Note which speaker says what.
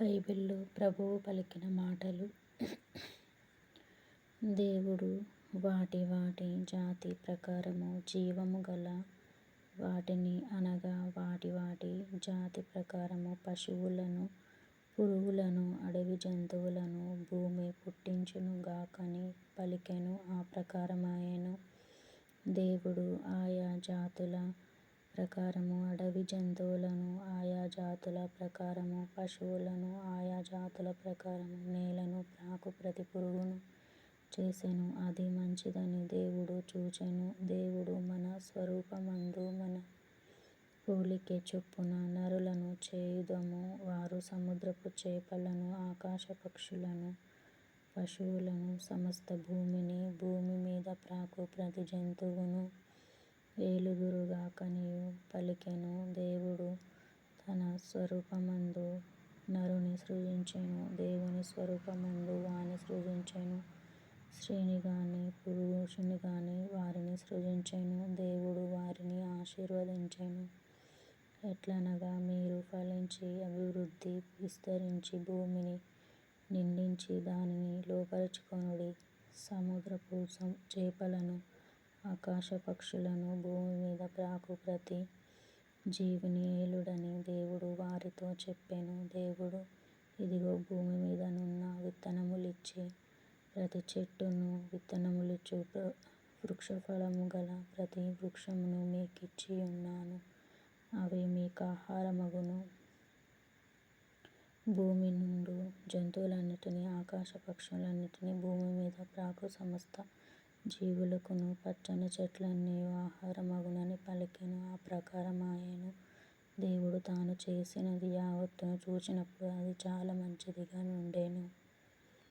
Speaker 1: బైబిల్లో ప్రభువు పలికిన మాటలు దేవుడు వాటి వాటి జాతి ప్రకారము జీవము గల వాటిని అనగా వాటి వాటి జాతి ప్రకారము పశువులను పురుగులను అడవి జంతువులను భూమి పుట్టించును గాకని పలికెను. ఆ ప్రకారమాయను దేవుడు ఆయా జాతుల ప్రకారము అడవి జంతువులను ఆయా జాతుల ప్రకారము పశువులను ఆయా జాతుల ప్రకారము నేలను ప్రాకు ప్రతి పురుగును చేసెను. అది మంచిదని దేవుడు చూచెను. దేవుడు మన స్వరూపమందు మన పోలికే చొప్పున నరులను చేయుదము. వారు సముద్రపు చేపలను ఆకాశ పక్షులను పశువులను సమస్త భూమిని భూమి మీద ప్రాకు ప్రతి జంతువును వెలుగురుగాక నీవు పలికెను. దేవుడు తన స్వరూపమందు నరుని సృజించెను. దేవుని స్వరూపమందు వాని సృజించెను. పురుభోషుని కానీ వారిని సృజించెను. దేవుడు వారిని ఆశీర్వదించెను. ఎట్లనగా మీరు ఫలించి అభివృద్ధి విస్తరించి భూమిని నిండించి దానిని లోపరుచుకొనుడి. సముద్రపు చేపలను ఆకాశ పక్షులను భూమి మీద ప్రాకు ప్రతి జీవిని ఏలుడని దేవుడు వారితో చెప్పెను. దేవుడు ఇదిగో భూమి మీద నున్న విత్తనములిచ్చే ప్రతి చెట్టును విత్తనములిచ్చు. వృక్షఫలము గల ప్రతి వృక్షమును మీకిచ్చియున్నాను అవి మీకు ఆహారమగును భూమి నుండు జంతువులన్నిటినీ ఆకాశ పక్షులన్నిటినీ భూమి మీద ప్రాకు సమస్త జీవులకును పచ్చని చెట్లన్నీ ఆహారమగునని పలికెను ఆ ప్రకారమాయెను దేవుడు తాను చేసినది యావత్తును చూచినప్పుడు అది చాలా మంచిదిగా నుండెను.